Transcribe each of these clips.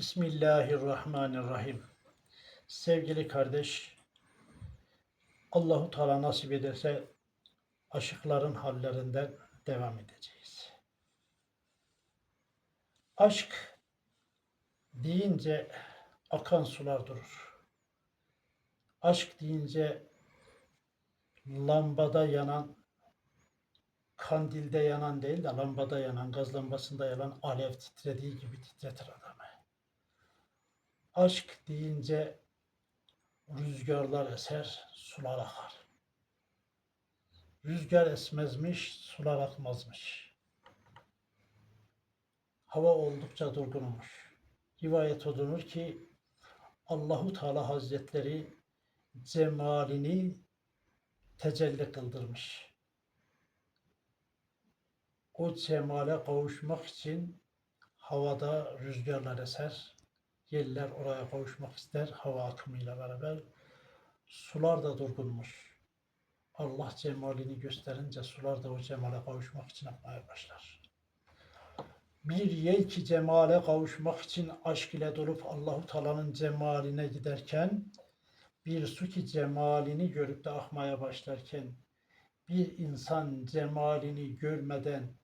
Bismillahirrahmanirrahim. Sevgili kardeş, Allahu Teala nasip ederse aşıkların hallerinden devam edeceğiz. Aşk deyince akan sular durur. Aşk deyince lambada yanan, kandilde yanan değil de lambada yanan, gaz lambasında yanan alev titrediği gibi titretir adamı. Aşk deyince rüzgarlar eser, sular akar. Rüzgar esmezmiş, sular akmazmış. Hava oldukça durgunmuş. Rivayet olunur ki Allahu Teala Hazretleri cemalini tecelli kıldırmış. O cemale kavuşmak için havada rüzgarlar eser, Yeller oraya kavuşmak ister hava akımıyla beraber. Sular da durgunmuş. Allah cemalini gösterince sular da o cemale kavuşmak için akmaya başlar. Bir yel ki cemale kavuşmak için aşk ile dolup Allahu Teala'nın cemaline giderken bir su ki cemalini görüp de akmaya başlarken bir insan cemalini görmeden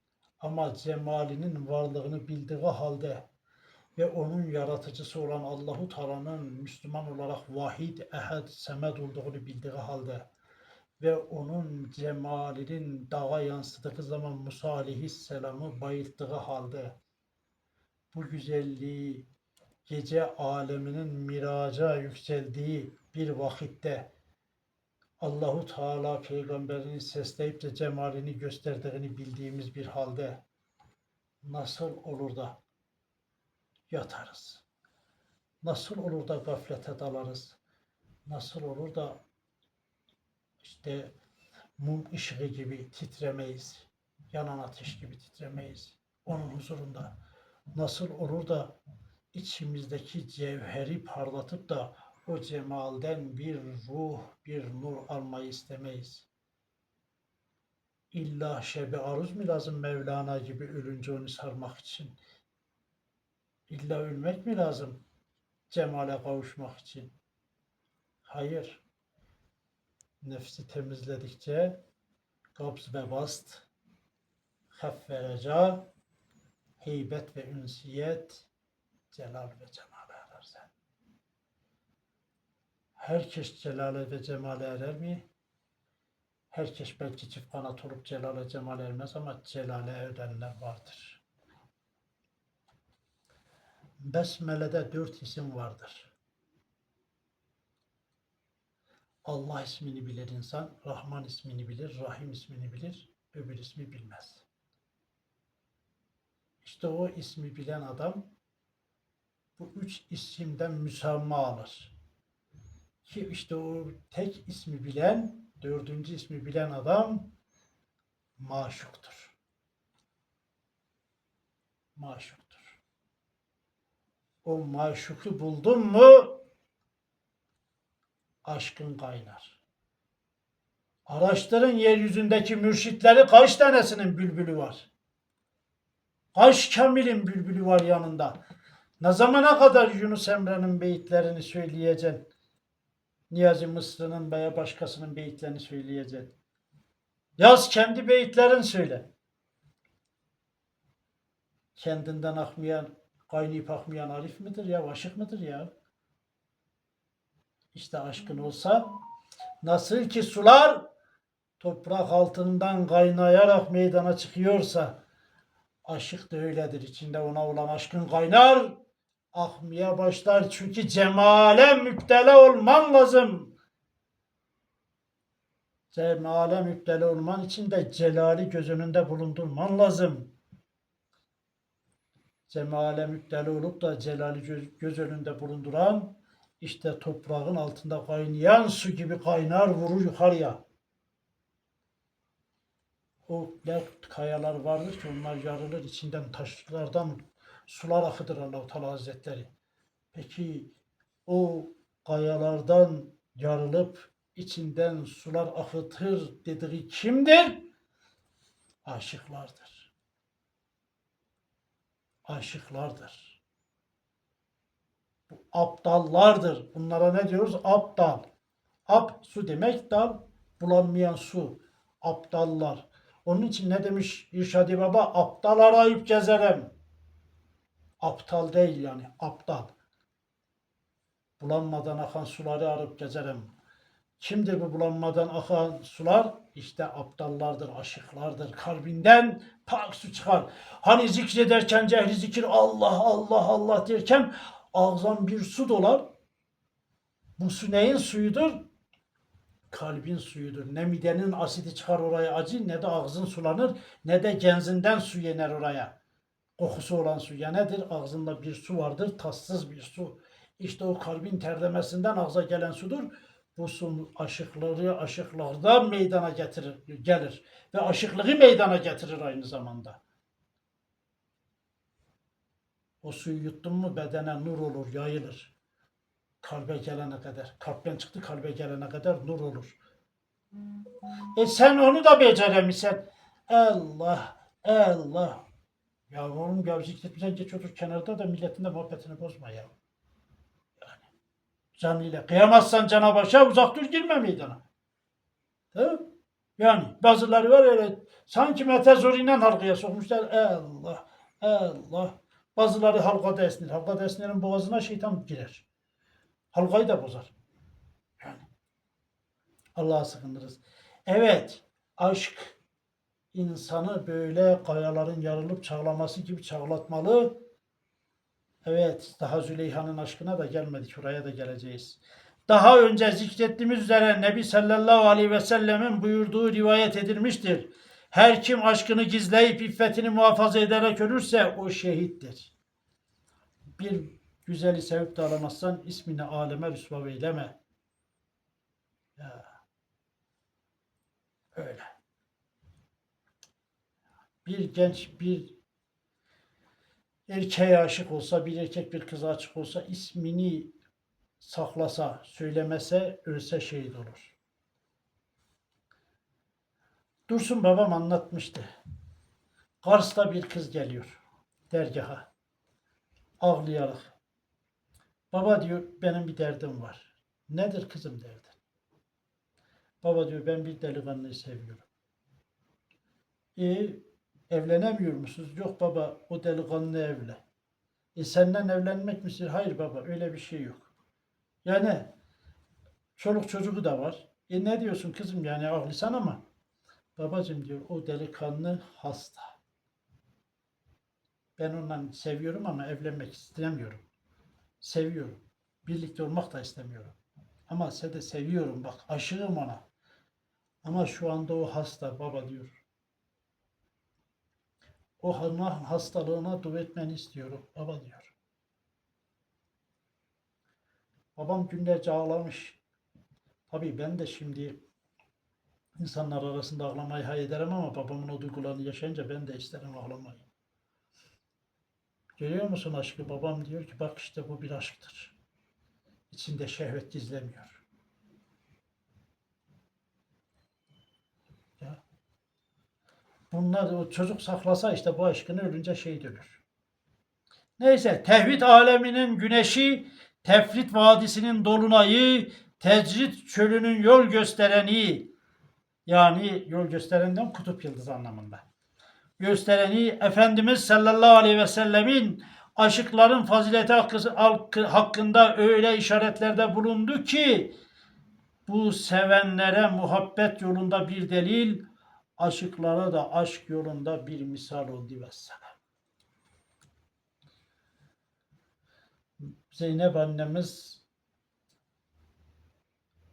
ama cemalinin varlığını bildiği halde ve onun yaratıcısı olan Allahu Teala'nın Müslüman olarak vahid, ehad, semed olduğunu bildiği halde ve onun cemalinin dağa yansıdığı zaman Musa aleyhisselamı bayılttığı halde bu güzelliği gece aleminin miraca yükseldiği bir vakitte Allahu Teala peygamberini sesleyip de cemalini gösterdiğini bildiğimiz bir halde nasıl olur da yatarız? Nasıl olur da gaflete dalarız? Nasıl olur da işte mum ışığı gibi titremeyiz? Yanan ateş gibi titremeyiz? Onun huzurunda nasıl olur da içimizdeki cevheri parlatıp da o cemalden bir ruh, bir nur almayı istemeyiz. İlla şebi aruz mu lazım Mevlana gibi ölünce onu sarmak için? İlla ölmek mi lazım cemale kavuşmak için? Hayır. Nefsi temizledikçe kabz ve bast, haf ve reca, heybet ve ünsiyet, celal ve cemale erersen. Herkes celale ve cemale erer mi? Herkes belki çift kanat olup celale cemale ermez ama celale erenler vardır. Besmele'de dört isim vardır. Allah ismini bilir insan, Rahman ismini bilir, Rahim ismini bilir, öbür ismi bilmez. İşte o ismi bilen adam bu üç isimden müsamma alır. Ki işte o tek ismi bilen, dördüncü ismi bilen adam maşuktur. Maşuk o maşuku buldun mu aşkın kaynar. Araştırın yeryüzündeki mürşitleri kaç tanesinin bülbülü var? Kaç Kamil'in bülbülü var yanında? Ne zamana kadar Yunus Emre'nin beyitlerini söyleyeceksin? Niyazi Mısır'ın veya başkasının beyitlerini söyleyeceksin. Yaz kendi beyitlerin söyle. Kendinden akmayan Kaynayıp akmayan arif midir ya? Aşık mıdır ya? İşte aşkın olsa nasıl ki sular toprak altından kaynayarak meydana çıkıyorsa aşık da öyledir. İçinde ona olan aşkın kaynar akmaya başlar. Çünkü cemale müptele olman lazım. Cemale müptele olman için de celali göz önünde bulundurman lazım cemale müpteli olup da celali göz, göz önünde bulunduran işte toprağın altında kaynayan su gibi kaynar vurur yukarıya. O kayalar vardır ki onlar yarılır içinden taşlardan sular akıdır Allah-u Teala Hazretleri. Peki o kayalardan yarılıp içinden sular akıtır dediği kimdir? Aşıklardır aşıklardır. Bu aptallardır. Bunlara ne diyoruz? Aptal. Ap su demek dal, bulanmayan su. Aptallar. Onun için ne demiş İrşadi Baba? Aptal arayıp gezerim. Aptal değil yani, aptal. Bulanmadan akan suları arayıp gezerim. Kimdir bu bulanmadan akan sular? İşte aptallardır, aşıklardır. Kalbinden pak su çıkar. Hani zikrederken cehri zikir Allah Allah Allah derken ağzından bir su dolar. Bu su neyin suyudur? Kalbin suyudur. Ne midenin asidi çıkar oraya acı ne de ağzın sulanır ne de genzinden su yener oraya. Kokusu olan su. Ya nedir? Ağzında bir su vardır. Tatsız bir su. İşte o kalbin terlemesinden ağza gelen sudur. Bu su aşıkları aşıklarda meydana getirir, gelir. Ve aşıklığı meydana getirir aynı zamanda. O suyu yuttun mu bedene nur olur, yayılır. Kalbe gelene kadar. Kalpten çıktı kalbe gelene kadar nur olur. E sen onu da beceremisen. Allah, Allah. Ya oğlum ya zikretmesen geç otur kenarda da milletin de muhabbetini bozma ya. Canıyla kıyamazsan cana başa uzak dur girme meydana. Değil mi? Yani bazıları var öyle sanki metezoriyle halkaya sokmuşlar. Allah, Allah. Bazıları halkada esnir. Halkada esnerin boğazına şeytan girer. Halkayı da bozar. Yani. Allah'a sığınırız. Evet, aşk insanı böyle kayaların yarılıp çağlaması gibi çağlatmalı. Evet, daha Züleyha'nın aşkına da gelmedik. Oraya da geleceğiz. Daha önce zikrettiğimiz üzere Nebi sallallahu aleyhi ve sellemin buyurduğu rivayet edilmiştir. Her kim aşkını gizleyip iffetini muhafaza ederek ölürse o şehittir. Bir güzeli sevip de alamazsan ismini aleme rüsva eyleme. Ya. Öyle. Bir genç bir erkeğe aşık olsa, bir erkek bir kıza aşık olsa ismini saklasa, söylemese, ölse şehit olur. Dursun babam anlatmıştı. Kars'ta bir kız geliyor dergaha. Ağlayarak. Baba diyor benim bir derdim var. Nedir kızım derdin? Baba diyor ben bir delikanlıyı seviyorum. E evlenemiyor musunuz? Yok baba o delikanlı evli. E senden evlenmek mi istiyor? Hayır baba öyle bir şey yok. Yani çoluk çocuğu da var. E ne diyorsun kızım yani ağlıysan ama. Babacım diyor o delikanlı hasta. Ben ondan seviyorum ama evlenmek istemiyorum. Seviyorum. Birlikte olmak da istemiyorum. Ama sen de seviyorum bak aşığım ona. Ama şu anda o hasta baba diyor. O hana- hastalığına dua etmeni istiyorum baba diyor. Babam günlerce ağlamış. Tabii ben de şimdi insanlar arasında ağlamayı hay ederim ama babamın o duygularını yaşayınca ben de isterim ağlamayı. Görüyor musun aşkı? Babam diyor ki bak işte bu bir aşktır. İçinde şehvet gizlemiyor. Ya. Bunlar o çocuk saklasa işte bu aşkını ölünce şehit ölür. Neyse tevhid aleminin güneşi, tefrit vadisinin dolunayı, tecrit çölünün yol göstereni yani yol gösterenden kutup yıldızı anlamında göstereni Efendimiz sallallahu aleyhi ve sellemin aşıkların fazileti hakkı- hakkı- hakkında öyle işaretlerde bulundu ki bu sevenlere muhabbet yolunda bir delil, aşıklara da aşk yolunda bir misal oldu vesselam. Zeynep annemiz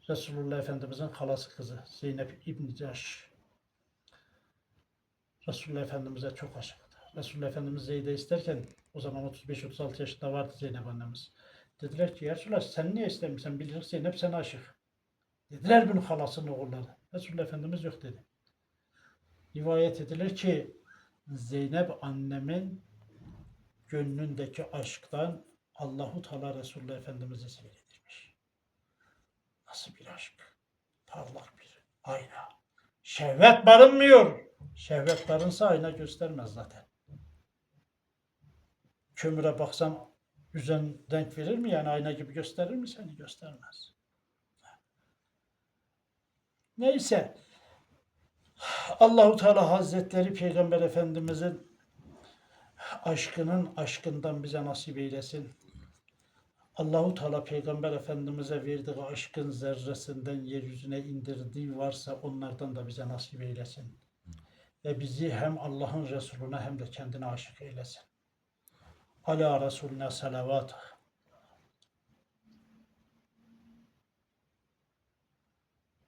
Resulullah Efendimizin halası kızı Zeynep İbn Caş. Resulullah Efendimiz'e çok aşıktı. Resulullah Efendimiz Zeyd'e isterken o zaman 35-36 yaşında vardı Zeynep annemiz. Dediler ki ya Resulullah sen niye istemişsin? Biliriz Zeynep sana aşık. Dediler bunun halasının oğulları. Resulullah Efendimiz yok dedi. Rivayet edilir ki Zeynep annemin gönlündeki aşktan Allahu Teala Resulullah Efendimiz'e seyredirmiş. Nasıl bir aşk? Parlak bir ayna. Şehvet barınmıyor. Şehvet barınsa ayna göstermez zaten. Kömüre baksan Yüzün renk verir mi? Yani ayna gibi gösterir mi seni? Göstermez. Neyse. Allahu Teala Hazretleri Peygamber Efendimizin aşkının aşkından bize nasip eylesin. Allahu Teala Peygamber Efendimiz'e verdiği aşkın zerresinden yeryüzüne indirdiği varsa onlardan da bize nasip eylesin. Ve bizi hem Allah'ın Resulüne hem de kendine aşık eylesin. Ala Resulüne salavat.